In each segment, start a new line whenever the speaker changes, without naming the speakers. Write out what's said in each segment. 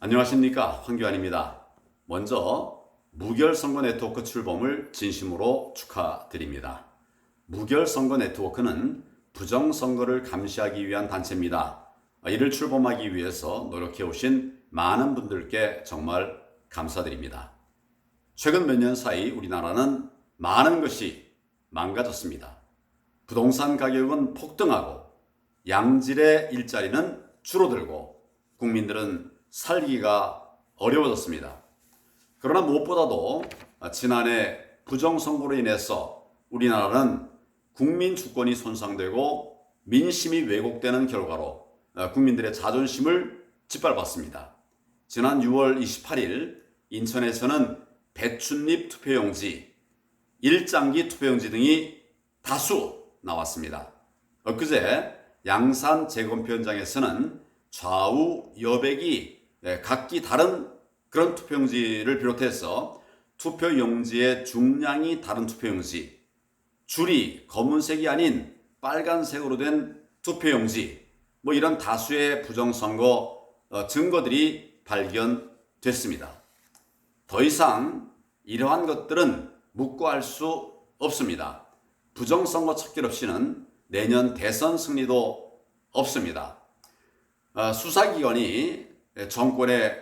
안녕하십니까 황교안입니다. 먼저 무결 선거 네트워크 출범을 진심으로 축하드립니다. 무결 선거 네트워크는 부정 선거를 감시하기 위한 단체입니다. 이를 출범하기 위해서 노력해 오신 많은 분들께 정말 감사드립니다. 최근 몇 년 사이 우리나라는 많은 것이 망가졌습니다. 부동산 가격은 폭등하고 양질의 일자리는 줄어들고 국민들은 살기가 어려워졌습니다. 그러나 무엇보다도 지난해 부정선거로 인해서 우리나라는 국민 주권이 손상되고 민심이 왜곡되는 결과로 국민들의 자존심을 짓밟았습니다. 지난 6월 28일 인천에서는 배춧잎 투표용지, 일장기 투표용지 등이 다수 나왔습니다. 엊그제 양산 재검표 현장에서는 좌우 여백이 예, 각기 다른 그런 투표용지를 비롯해서 투표용지의 중량이 다른 투표용지, 줄이 검은색이 아닌 빨간색으로 된 투표용지, 뭐 이런 다수의 부정선거 어, 증거들이 발견됐습니다. 더 이상 이러한 것들은 묵고할 수 없습니다. 부정선거 척결 없이는 내년 대선 승리도 없습니다. 어, 수사기관이 정권에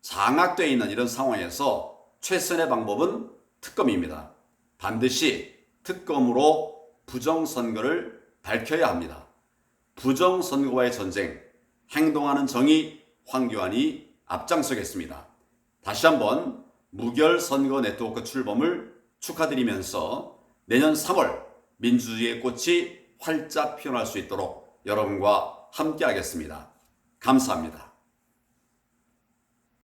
장악되어 있는 이런 상황에서 최선의 방법은 특검입니다. 반드시 특검으로 부정선거를 밝혀야 합니다. 부정선거와의 전쟁, 행동하는 정의 황교안이 앞장서겠습니다. 다시 한번 무결선거 네트워크 출범을 축하드리면서 내년 3월 민주주의의 꽃이 활짝 피어날 수 있도록 여러분과 함께 하겠습니다. 감사합니다.